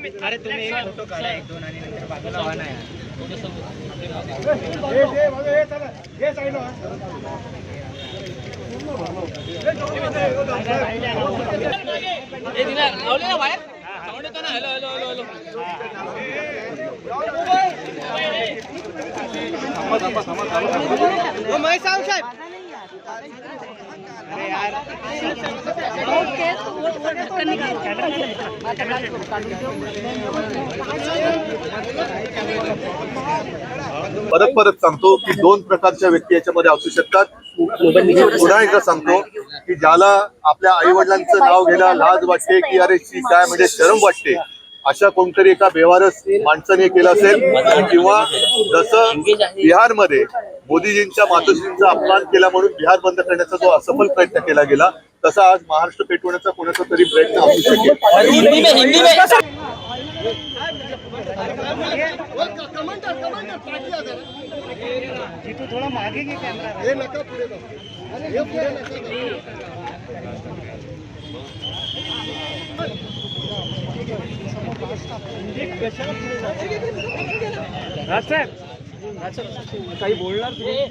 अरे तुम्ही एक फोटो काढा एक दोन आणि नंतर बाजूला व्हा ना. यार. परत परत सांगतो की दोन प्रकारच्या व्यक्ती याच्यामध्ये असू शकतात. पुन्हा एकदा सांगतो की ज्याला आपल्या आई वडिलांचं नाव घ्यायला लाज वाटते की अरे शी काय म्हणजे शरम वाटते अशा कोणतरी एका बेवारस माणसाने केलं असेल किंवा जसं बिहारमध्ये मोदीजींच्या मातोश्रींचा अपमान केला म्हणून बिहार बंद करण्याचा जो असफल प्रयत्न केला गेला तसा आज महाराष्ट्र पेटवण्याचा कोणाचा तरी प्रयत्न असू शकेल काही बोलणार तुम्ही?